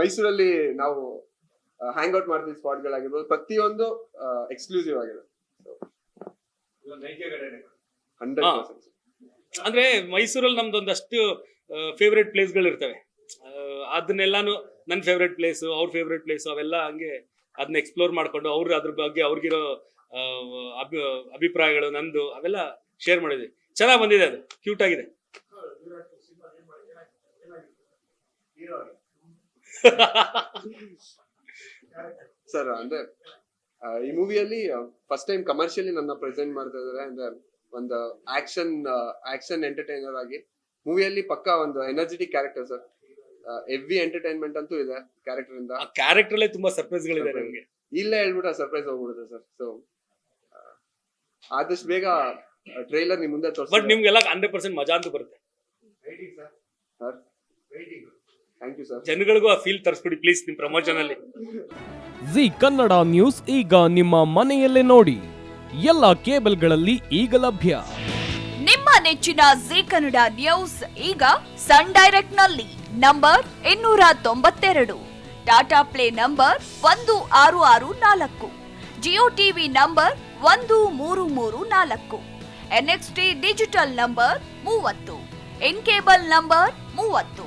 ಮೈಸೂರಲ್ಲಿ ನಾವು ಹ್ಯಾಂಗ್ ಔಟ್ ಮಾಡ್ತೀವಿ ಸ್ಪಾಟ್ ಗಳಾಗಿರ್ಬೋದು ಪ್ರತಿಯೊಂದು ಎಕ್ಸ್ಕ್ಲೂಸಿವ್ ಆಗಿದೆ ಹಂಡ್ರೆಡ್ ಹಾ. ಪರ್ಸೆಂಟ್ ಅಂದ್ರೆ ಮೈಸೂರಲ್ಲಿ ನಮ್ದು ಒಂದಷ್ಟು ಫೇವ್ರೆಟ್ ಪ್ಲೇಸ್ಗಳು ಇರ್ತವೆ ಅದನ್ನೆಲ್ಲಾನು ನನ್ನ ಫೇವ್ರೆಟ್ ಪ್ಲೇಸ್ ಅವ್ರ ಫೇವ್ರೆಟ್ ಪ್ಲೇಸ್ ಅವೆಲ್ಲ ಹಂಗೆ ಅದನ್ನ ಎಕ್ಸ್ಪ್ಲೋರ್ ಮಾಡ್ಕೊಂಡು ಅವ್ರ ಅದ್ರ ಬಗ್ಗೆ ಅವ್ರಿಗಿರೋ ಅಭಿ ಅಭಿಪ್ರಾಯಗಳು ನಂದು ಅವೆಲ್ಲ ಶೇರ್ ಮಾಡಿದ್ವಿ. ಚೆನ್ನಾಗಿ ಬಂದಿದೆ ಅದು. ಕ್ಯೂಟ್ ಆಗಿದೆ. ಸರ್ ಅಂದ್ರೆ ಈ ಮೂವಿಯಲ್ಲಿ ಫಸ್ಟ್ ಟೈಮ್ ಕಮರ್ಷಿಯಲಿ ನನ್ನ ಪ್ರೆಸೆಂಟ್ ಮಾಡ್ತಾ ಇದ್ದಾರೆ ಅಂದ್ರೆ ಒಂದು ಆಕ್ಷನ್ ಆಕ್ಷನ್ ಎಂಟರ್ಟೈನರ್ ಆಗಿ ಮೂವಿಯಲ್ಲಿ ಪಕ್ಕಾ ಒಂದು energetic character sir. Every entertainment ಅಂತೂ ಇದೆ ಕ್ಯಾರೆಕ್ಟರ್ ಇಂದ. ಆ ಕ್ಯಾರೆಕ್ಟರ್ ಅಲ್ಲೇ ತುಂಬಾ ಸರ್ಪ್ರೈಸ್ಗಳಿದೆ ನಿಮಗೆ. ಇಲ್ಲೇ ಹೇಳ್ಬಿಟ್ಟು ಸರ್ಪ್ರೈಸ್ ಹೋಗ್ಬಿಡುತ್ತೆ ಸರ್. ಸೊ ಆದಷ್ಟು ಬೇಗ ಟ್ರೈಲರ್ ನಿಮ್ ಮುಂದೆ ಬಟ್ ತೋರಿಸ್ತಾರೆ ನಿಮ್ಗೆಲ್ಲ ಹಂಡ್ರೆಡ್ ಪರ್ಸೆಂಟ್ ಮಜಾ ಅಂತೂ ಬರುತ್ತೆ ಸರ್ ಥ್ಯಾಂಕ್ ಯು ಸರ್ ಜನಗಳಿಗೂ ಆ ಫೀಲ್ ತರಿಸ್ಬಿಡಿ ಪ್ಲೀಸ್ ನಿಮ್ ಪ್ರಮೋಷನ್ ಅಲ್ಲಿ. ಜಿ ಕನ್ನಡ ನ್ಯೂಸ್ ಈಗ ನಿಮ್ಮ ಮನೆಯಲ್ಲೇ ನೋಡಿ. ಎಲ್ಲ ಕೇಬಲ್ಗಳಲ್ಲಿ ಈಗ ಲಭ್ಯ. ನಿಮ್ಮ ನೆಚ್ಚಿನ ಜಿ ಕನ್ನಡ ನ್ಯೂಸ್ ಈಗ ಸನ್ ಡೈರೆಕ್ಟ್ನಲ್ಲಿ ನಂಬರ್ ಇನ್ನೂರ ತೊಂಬತ್ತೆರಡು. ಟಾಟಾ ಪ್ಲೇ ನಂಬರ್ ಒಂದು ಆರು ಆರು ನಾಲ್ಕು. ಜಿಯೋ ಟಿವಿ ನಂಬರ್ ಒಂದು ಮೂರು ಮೂರು ನಾಲ್ಕು. ಎನ್ಎಕ್ಸ್ಟಿ ಡಿಜಿಟಲ್ ನಂಬರ್ ಮೂವತ್ತು. ಇನ್ ಕೇಬಲ್ ನಂಬರ್ ಮೂವತ್ತು.